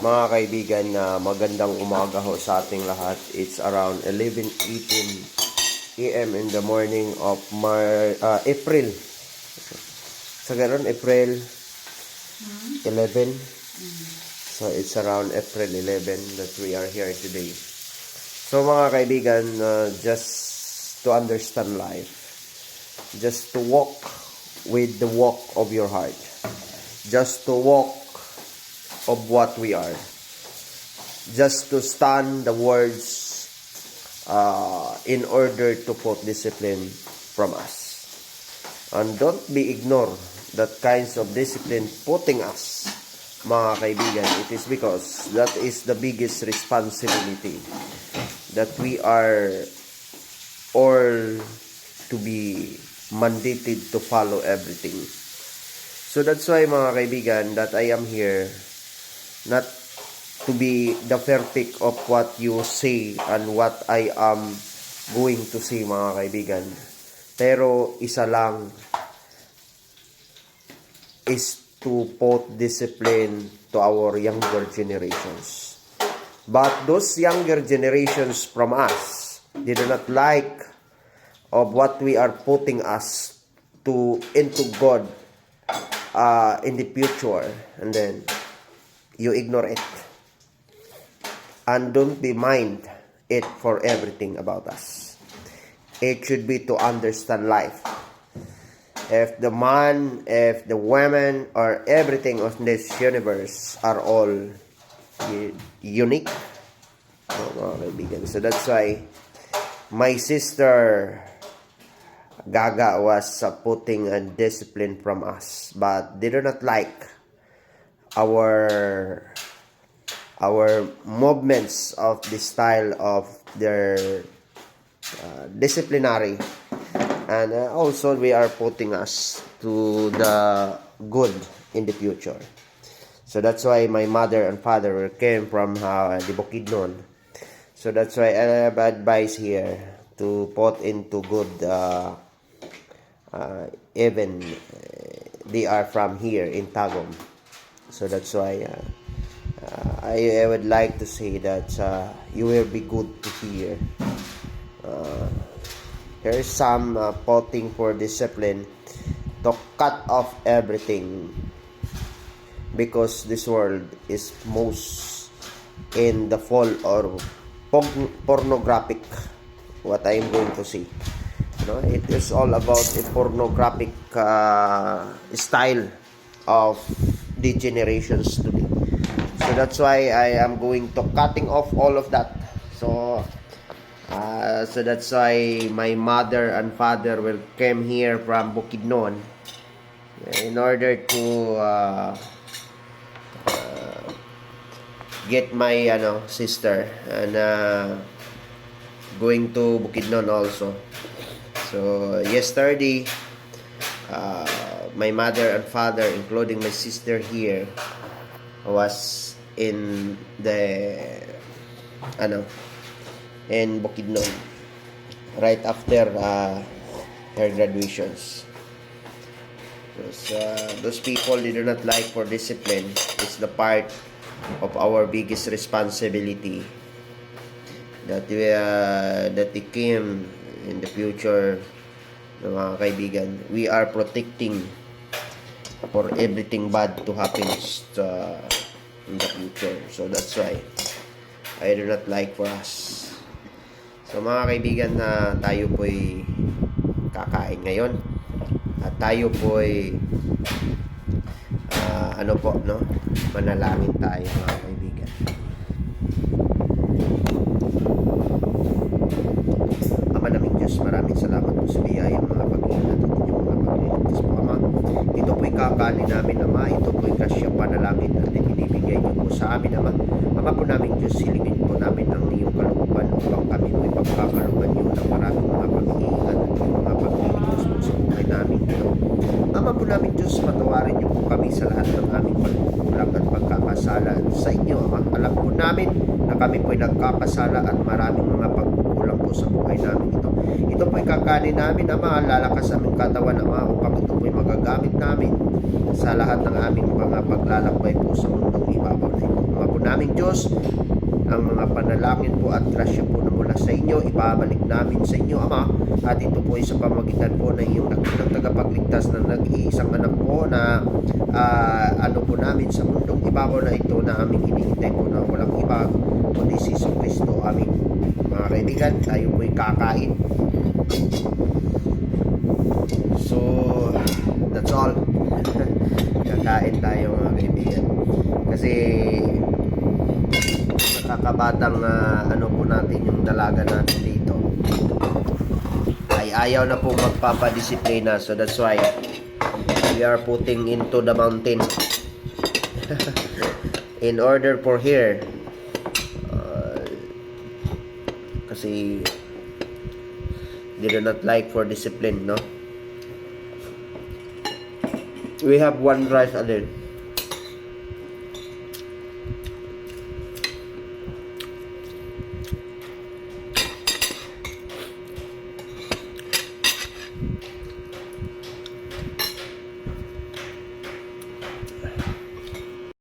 Mga kaibigan, na magandang umaga ho sa ating lahat. It's around 11.18 a.m. in the morning of Mar ah, April. Sa ganun, April 11. So, it's around April 11 that we are here today. So, mga kaibigan, uh, just to understand life, just to walk with the walk of your heart, just to walk of what we are, just to stand the words uh, in order to put discipline from us. And don't be ignore that kinds of discipline putting us, mga kaibigan. It is because that is the biggest responsibility that we are all to be mandated to follow everything. So that's why mga kaibigan that I am here not to be the perfect of what you say and what I am going to say mga kaibigan. Pero isa lang is to put discipline to our younger generations. But those younger generations from us, they do not like of what we are putting us to into God uh, in the future, and then you ignore it and don't be mind it for everything about us. It should be to understand life. If the man, if the woman, or everything of this universe are all unique, oh, mga. So that's why my sister Gaga was uh, putting a discipline from us, but they do not like our our movements of the style of their uh, disciplinary. And uh, also we are putting us to the good in the future. So that's why my mother and father came from uh, the Bukidnon. So that's why I have advice here to put into good uh, uh, even uh, they are from here in Tagum so that's why uh, uh, I, I would like to say that uh, you will be good to hear. Uh, there is some uh, potting for discipline to cut off everything because this world is most in the fall or pog- pornographic what I am going to see. You know, it is all about a pornographic uh, style of the generations today. So that's why I am going to cutting off all of that. So uh, so that's why my mother and father will came here from Bukidnon in order to uh, uh, get my ano sister and uh, going to Bukidnon also. So yesterday uh, my mother and father including my sister here was in the ano in Bukidnon right after uh, her graduations. Because uh, those people they do not like for discipline. It's the part of our biggest responsibility that we uh, that they came in the future ng mga kaibigan. We are protecting for everything bad to happen uh, in the future. So that's why I do not like for us. So mga kaibigan na tayo po'y kakain ngayon at tayo po'y ah, ano po no manalangin tayo mga kaibigan. Ama naming Diyos, maraming salamat po sa biyayang mga pag-iingat at inyong mga pagliligtas po, Ama. Ito po'y kakanin namin, Ama. Ito po'y kasya panalangin at ibinibigay niyo po sa amin, Ama. Ama po naming Diyos, silingin po namin ang iyong kalooban upang kami po'y pagkakaroon niyo ng maraming mga pag-iingat at mga po sa buhay namin ito. Ama po naming Diyos, patawarin niyo po kami sa lahat ng aming pagkukulang at pagkakasala sa inyo, Ama. Alam po namin na kami po'y nagkakasala at maraming mga pagkukulang po sa buhay namin ito. Po'y kakanin namin, Ama, lalakas aming katawan, Ama, upang ito po'y magagamit namin sa lahat ng aming mga paglalakbay po sa mundong ibabaw na ito. Ama po namin, naming Diyos, ang mga panalangin po at grasya po na mula sa inyo, ibabalik namin sa inyo, Ama. At ito po ay sa pamagitan po ng iyong nakilang tagapagligtas na nag-iisang anak po na ah, ano po namin sa mundong ibabaw na ito na aming hinihintay po na walang Mga kaibigan, tayo po ay kakain. So, that's all. Kakain tayo mga kaibigan. Kasi nakakabatang ah, ano po natin yung dalaga natin dito ay ayaw na po magpapadisiplina so that's why we are putting into the mountain in order for here uh, kasi they do not like for discipline no? We have one rice alin